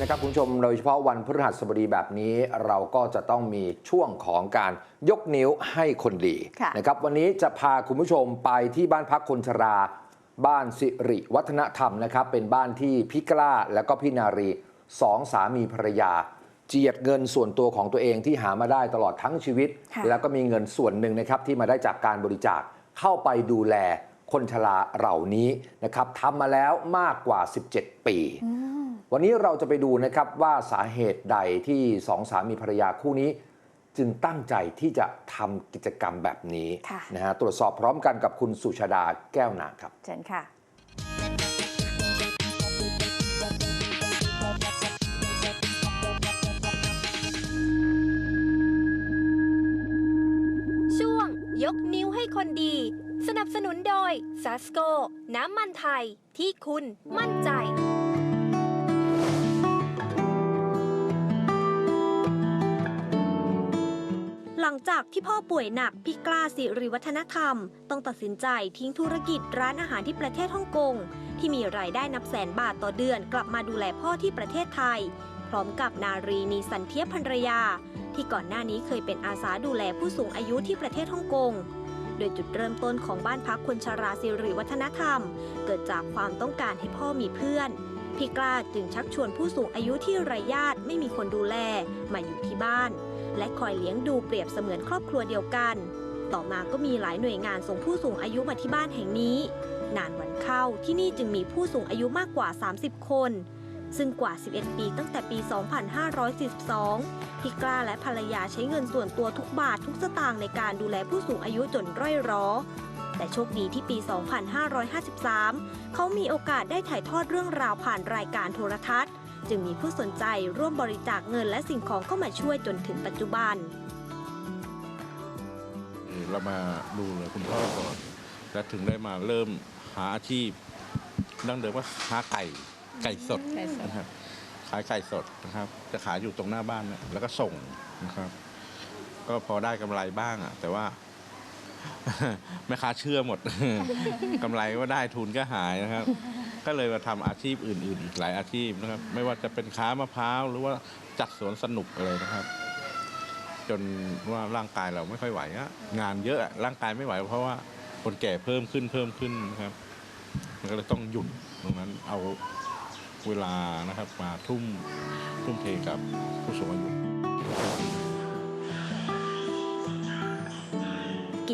นะครับคุณผู้ชมโดยเฉพาะวันพฤหัสบดีแบบนี้ เราก็จะต้องมีช่วงของการยกนิ้วให้คนดีค่ะนะครับวันนี้จะพาคุณผู้ชมไปที่บ้านพักคนชราบ้านสิริวัฒนธรรมนะครับเป็นบ้านที่พี่กล้าและก็พี่นารีสองสามีภรรยา เจียดเงินส่วนตัวของตัวเองที่หามาได้ตลอดทั้งชีวิตค่ะแล้วก็มีเงินส่วนหนึ่งนะครับที่มาได้จากการบริจาคเข้าไปดูแลคนชราเหล่านี้นะครับทำมาแล้วมากกว่า 17 ปีอืม วันนี้เราจะไปดูนะครับว่าสาเหตุใดที่สองสามีภรรยาคู่นี้ จึงตั้งใจที่จะทำกิจกรรมแบบนี้ค่ะนะฮะตรวจสอบพร้อมกันกับคุณสุชาดาแก้วนาครับเชิญค่ะช่วงยกนิ้วให้คนดี สนับสนุนโดย s a s c o น้ำมันไทยที่คุณมั่นใจ หลังจากที่พ่อป่วยหนักพี่กล้าสิริวัฒนธรรม ต้องตัดสินใจทิ้งธุรกิจร้านอาหารที่ประเทศฮ่องกง ที่มีรายได้นับแสนบาทต่อเดือนกลับมาดูแลพ่อที่ประเทศไทย พร้อมกับนารีนีสันเทียภรรยา ที่ก่อนหน้านี้เคยเป็นอาสาดูแลผู้สูงอายุที่ประเทศฮ่องกงโดยจุดเริ่มต้นของบ้านพักคนชราสิริวัฒนธรรม เกิดจากความต้องการให้พ่อมีเพื่อน พี่กล้าจึงชักชวนผู้สูงอายุที่ไร้ญาติไม่มีคนดูแล มาอยู่ที่บ้าน และคอยเลี้ยงดูเปรียบเสมือนครอบครัวเดียวกัน ต่อมาก็มีหลายหน่วยงานส่งผู้สูงอายุมาที่บ้านแห่งนี้ นานวันเข้าที่นี่จึงมีผู้สูงอายุมากกว่า 30 คน ซึ่งกว่า 11 ปีตั้งแต่ปี 2542 พี่กล้าและภรรยาใช้เงินส่วนตัวทุกบาททุกสตางค์ในการดูแลผู้สูงอายุจนร่อยร้อ แต่โชคดีที่ปี 2553 เขามีโอกาสได้ถ่ายทอดเรื่องราวผ่านรายการโทรทัศน์ จึงมีผู้สนใจร่วมบริจาคเงินและสิ่งของเข้ามาช่วยจนถึงปัจจุบัน เรามาดูเลยคุณพ่อก่อนแล้วถึงได้มาเริ่มหาอาชีพดั้งเดิมว่าหาไก่ไก่สดไก่สดนะครับขายไก่สดนะครับ จะขายอยู่ตรงหน้าบ้านเนี่ยแล้วก็ส่งนะครับ ก็พอได้กำไรบ้างอะ แต่ว่า แม่ค้าเชื่อหมดกำไรก็ได้ทุนก็หายนะครับ ก็เลยมาทำอาชีพอื่น ๆ อีกหลายอาชีพนะครับ ไม่ว่าจะเป็นค้ามะพร้าวหรือว่าจัดสวนสนุกอะไรนะครับ จนว่าร่างกายเราไม่ค่อยไหวอะงานเยอะอะร่างกายไม่ไหว เพราะว่าคนแก่เพิ่มขึ้นเพิ่มขึ้นนะครับ มันก็เลยต้องหยุดตรงนั้นเอาเวลานะครับมาทุ่มทุ่มเทกับผู้สูงอายุ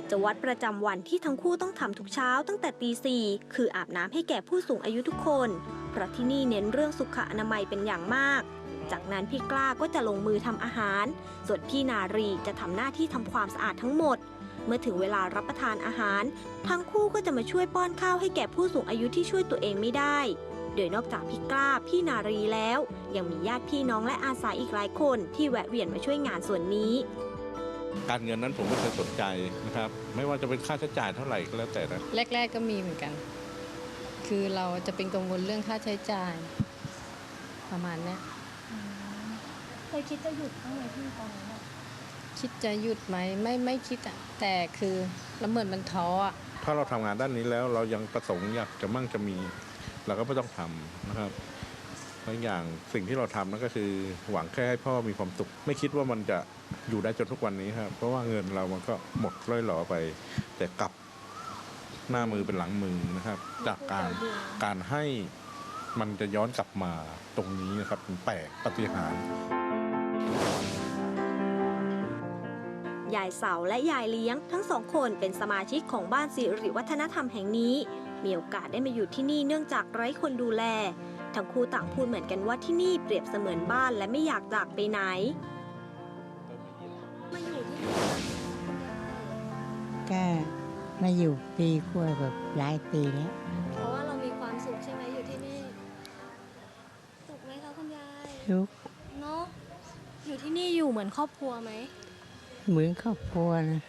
กิจวัตรประจำวันที่ทั้งคู่ต้องทำทุกเช้าตั้งแต่ตีสี่คืออาบน้ำให้แก่ผู้สูงอายุทุกคน เพราะที่นี่เน้นเรื่องสุขอนามัยเป็นอย่างมาก จากนั้นพี่กล้าก็จะลงมือทำอาหาร ส่วนพี่นารีจะทำหน้าที่ทำความสะอาดทั้งหมด เมื่อถึงเวลารับประทานอาหาร ทั้งคู่ก็จะมาช่วยป้อนข้าวให้แก่ผู้สูงอายุที่ช่วยตัวเองไม่ได้ โดยนอกจากพี่กล้าพี่นารีแล้ว ยังมีญาติพี่น้องและอาสาอีกหลายคนที่แวะเวียนมาช่วยงานส่วนนี้ การเงินนั้นผมไม่เคยสนใจนะครับ ไม่ว่าจะเป็นค่าใช้จ่ายเท่าไหร่ก็แล้วแต่นะแรก ๆ ก็มีเหมือนกัน คือเราจะเป็นกังวลเรื่องค่าใช้จ่าย ประมาณเนี้ยเคยคิดจะหยุดบ้างไหมพี่ตอนนั้นคิดจะหยุดไหมไม่ไม่คิดอะแต่คือแล้วเหมือนมันท้ออะถ้าเราทำงานด้านนี้แล้วเรายังประสงค์อยากจะมั่งจะมี เราก็ไม่ต้องทำนะครับบางอย่างสิ่งที่เราทำนั่นก็คือหวังแค่ให้พ่อมีความสุข ไม่คิดว่ามันจะ อยู่ได้จนทุกวันนี้ครับ เพราะว่าเงินเรามันก็หมดร่อยหลอไป แต่กลับหน้ามือเป็นหลังมือนะครับ จากการการให้มันจะย้อนกลับมาตรงนี้นะครับเป็นแปลกปฏิหารย์ยายเสาและยายเลี้ยงทั้งสองคนเป็นสมาชิกของบ้านสิริวัฒนธรรมแห่งนี้ มีโอกาสได้มาอยู่ที่นี่เนื่องจากไร้คนดูแล ทั้งคู่ต่างพูดเหมือนกันว่าที่นี่เปรียบเสมือนบ้านและไม่อยากจากไปไหน ก็มาอยู่ปีกว่าแบบหลายปีแล้วเพราะว่าเรามีความสุขใช่ไหมอยู่ที่นี่ สุขไหมคะคุณยายทุกเนาะอยู่ที่นี่อยู่เหมือนครอบครัวไหม เหมือนครอบครัวนะ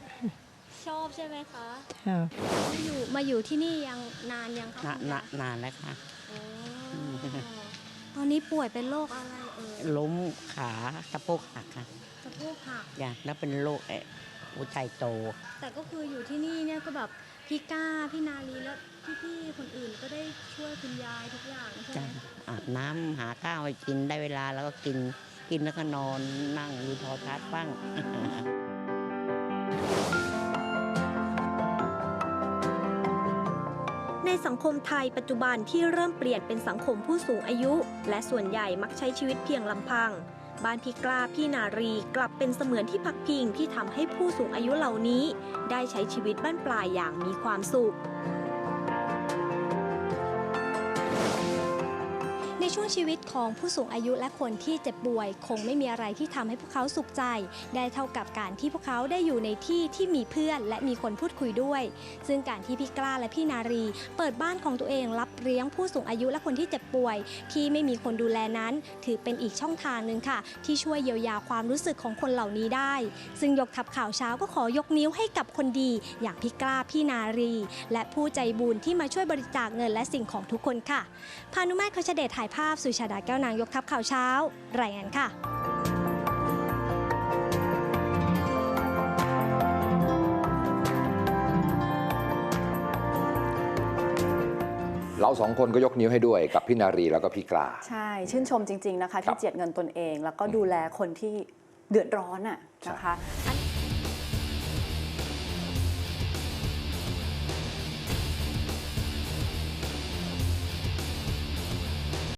ชอบใช่ไหมคะชอบมาอยู่มาอยู่ที่นี่ยังนานยังคะนานคุณยายนานแล้วค่ะ อ๋อตอนนี้ป่วยเป็นโรคอะไรเอ่ยล้มขาสะโพกหักค่ะสะโพกหัก อย่างแล้วเป็นโรคเอ่อ อุทัยโต แต่ก็คืออยู่ที่นี่เนี่ยก็แบบพี่ก้าพี่นาลีแล้วพี่ๆคนอื่นก็ได้ช่วยคุณยายทุกอย่างใช่ไหจ้ะมอาบน้ำหาข้าวให้กินได้เวลาแล้วก็กินกินแล้วก็นอนนั่งดูโทอทัศน์บ้าง ในสังคมไทยปัจจุบันที่เริ่มเปลี่ยนเป็นสังคมผู้สูงอายุ และส่วนใหญ่มักใช้ชีวิตเพียงลำพัง บ้านพี่กล้าพี่นารีกลับเป็นเสมือนที่พักพิงที่ทำให้ผู้สูงอายุเหล่านี้ ได้ใช้ชีวิตบ้านปลายอย่างมีความสุข ในช่วงชีวิตของผู้สูงอายุและคนที่เจ็บป่วย คงไม่มีอะไรที่ทำให้พวกเขาสุขใจ ได้เท่ากับการที่พวกเขาได้อยู่ในที่ที่มีเพื่อน และมีคนพูดคุยด้วย ซึ่งการที่พี่กล้าและพี่นารี เปิดบ้านของตัวเองรับเลี้ยงผู้สูงอายุและคนที่เจ็บป่วย ที่ไม่มีคนดูแลนั้น ถือเป็นอีกช่องทางหนึ่งค่ะ ที่ช่วยเยียวยาความรู้สึกของคนเหล่านี้ได้ ซึ่งยกทับข่าวเช้าก็ขอยกนิ้วให้กับคนดี อย่างพี่กล้าพี่นารี และผู้ใจบุญที่มาช่วยบริจาคเงินและสิ่งของทุกคนค่ะพานุมาตรคชเดชถ่ายภาพสุชาดาแก้วนางยกทัพข่าวเช้า รายงานค่ะเราสองคนก็ยกนิ้วให้ด้วยกับพี่นารีแล้วก็พี่กล้าใช่ ชื่นชมจริง ๆ นะคะครัที่บเจียดเงินตนเอง แล้วก็ดูแลคนที่เดือดร้อนอะนะคะอัน